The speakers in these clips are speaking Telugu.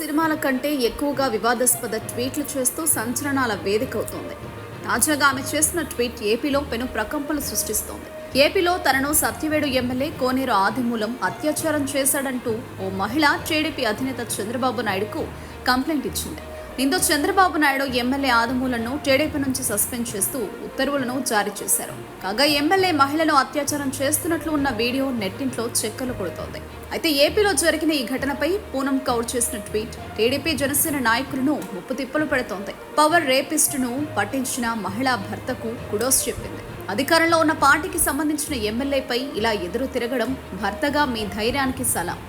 సినిమాల కంటే ఎక్కువగా వివాదాస్పద ట్వీట్లు చేస్తూ సంచలనాల వేదిక అవుతోంది తాజాగా ఆమె చేసిన ట్వీట్ ఏపీలో పెను ప్రకంపలు సృష్టిస్తోంది. ఏపీలో తనను సత్యవేడు ఎమ్మెల్యే కోనేరు ఆదిమూలం అత్యాచారం చేశాడంటూ ఓ మహిళ టీడీపీ అధినేత చంద్రబాబు నాయుడుకు కంప్లైంట్ ఇచ్చింది. దీంతో చంద్రబాబు నాయుడు ఎమ్మెల్యే ఆదిమూలను టీడీపీ నుంచి సస్పెండ్ చేస్తూ ఉత్తర్వులను జారీ చేశారు. కాగా ఎమ్మెల్యే మహిళను అత్యాచారం చేస్తున్నట్లు ఉన్న వీడియో నెట్టింట్లో చెక్కలు కొడుతోంది. అయితే ఏపీలో జరిగిన ఈ ఘటనపై పూనం కౌర్ చేసిన ట్వీట్ టీడీపీ జనసేన నాయకులను ముప్పు తిప్పలు పెడుతోంది. పవర్ రేపిస్టును పట్టించిన మహిళా భర్తకు కుడోస్ చెప్పింది. అధికారంలో ఉన్న పార్టీకి సంబంధించిన ఎమ్మెల్యేపై ఇలా ఎదురు తిరగడం భర్తగా మీ ధైర్యానికి సలాం.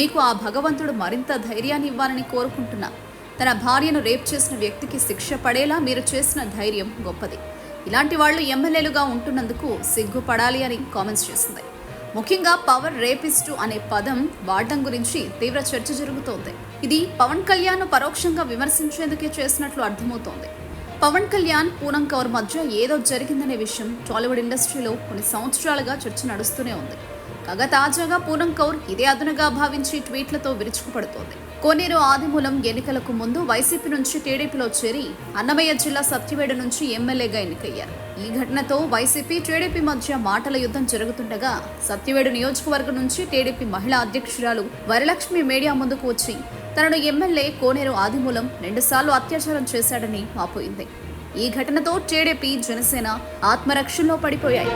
మీకు ఆ భగవంతుడు మరింత ధైర్యాన్ని ఇవ్వాలని కోరుకుంటున్నా. తన భార్యను రేప్ చేసిన వ్యక్తికి శిక్ష పడేలా మీరు చేసిన ధైర్యం గొప్పది. ఇలాంటి వాళ్ళు ఎమ్మెల్యేలుగా ఉంటున్నందుకు సిగ్గుపడాలి అని కామెంట్స్ చేసింది ముఖ్యంగా పవర్ రేపిస్టు అనే పదం వాడడం గురించి తీవ్ర చర్చ జరుగుతోంది. ఇది పవన్ కళ్యాణ్ పరోక్షంగా విమర్శించేందుకే చేసినట్లు అర్థమవుతోంది. పవన్ కళ్యాణ్ పూనం కౌర్ మధ్య ఏదో జరిగిందనే విషయం టాలీవుడ్ ఇండస్ట్రీలో కొన్ని సంవత్సరాలుగా చర్చ నడుస్తూనే ఉంది. కాగా తాజాగా పూనం కౌర్ ఇదే అదునుగా భావించి ట్వీట్లతో విరుచుకుపడుతోంది. కోనేరు ఆదిమూలం ఎన్నికలకు ముందు వైసీపీ నుంచి టీడీపీలో చేరి అన్నమయ్య జిల్లా సత్యవేడ నుంచి ఎమ్మెల్యేగా ఎన్నికయ్యారు. ఈ ఘటనతో వైసీపీ టీడీపీ మధ్య మాటల యుద్ధం జరుగుతుండగా సత్యవేడు నియోజకవర్గం నుంచి టీడీపీ మహిళా అధ్యక్షురాలు వరలక్ష్మి మీడియా ముందుకు వచ్చి తనను ఎమ్మెల్యే కోనేరు ఆదిమూలం రెండుసార్లు అత్యాచారం చేశాడని మాపోయింది. ఈ ఘటనతో టీడీపీ జనసేన ఆత్మరక్షణలో పడిపోయాయి.